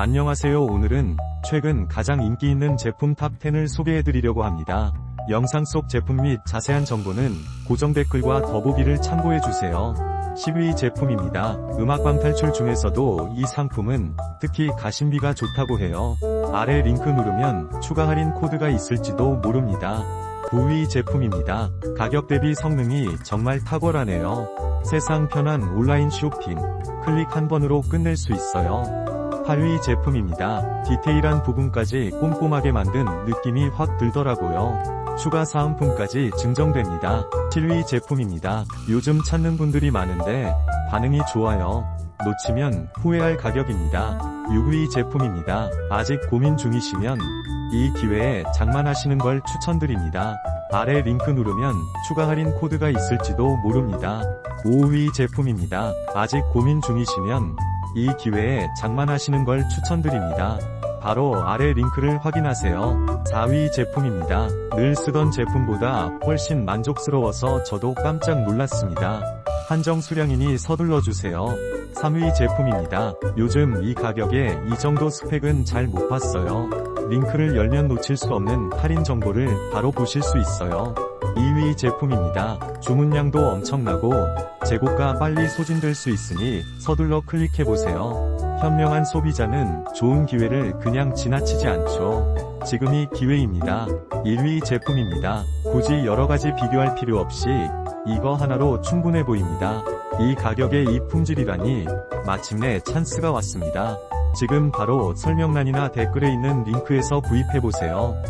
안녕하세요 오늘은 최근 가장 인기 있는 제품 탑10을 소개해드리려고 합니다. 영상 속 제품 및 자세한 정보는 고정 댓글과 더보기를 참고해주세요. 10위 제품입니다. 음악방 탈출 중에서도 이 상품은 특히 가심비가 좋다고 해요. 아래 링크 누르면 추가 할인 코드가 있을지도 모릅니다. 9위 제품입니다. 가격 대비 성능이 정말 탁월하네요. 세상 편한 온라인 쇼핑. 클릭 한 번으로 끝낼 수 있어요. 8위 제품입니다. 디테일한 부분까지 꼼꼼하게 만든 느낌이 확 들더라고요. 추가 사은품까지 증정됩니다. 7위 제품입니다. 요즘 찾는 분들이 많은데 반응이 좋아요. 놓치면 후회할 가격입니다. 6위 제품입니다. 아직 고민 중이시면 이 기회에 장만하시는 걸 추천드립니다. 아래 링크 누르면 추가 할인 코드가 있을지도 모릅니다. 5위 제품입니다. 아직 고민 중이시면 이 기회에 장만하시는 걸 추천드립니다. 바로 아래 링크를 확인하세요. 4위 제품입니다. 늘 쓰던 제품보다 훨씬 만족스러워서 저도 깜짝 놀랐습니다. 한정 수량이니 서둘러 주세요. 3위 제품입니다. 요즘 이 가격에 이 정도 스펙은 잘 못 봤어요. 링크를 열면 놓칠 수 없는 할인 정보를 바로 보실 수 있어요. 2위 제품입니다. 주문량도 엄청나고 재고가 빨리 소진될 수 있으니 서둘러 클릭해보세요. 현명한 소비자는 좋은 기회를 그냥 지나치지 않죠. 지금이 기회입니다. 1위 제품입니다. 굳이 여러가지 비교할 필요 없이 이거 하나로 충분해 보입니다. 이 가격에 이 품질이라니 마침내 찬스가 왔습니다. 지금 바로 설명란이나 댓글에 있는 링크에서 구입해보세요.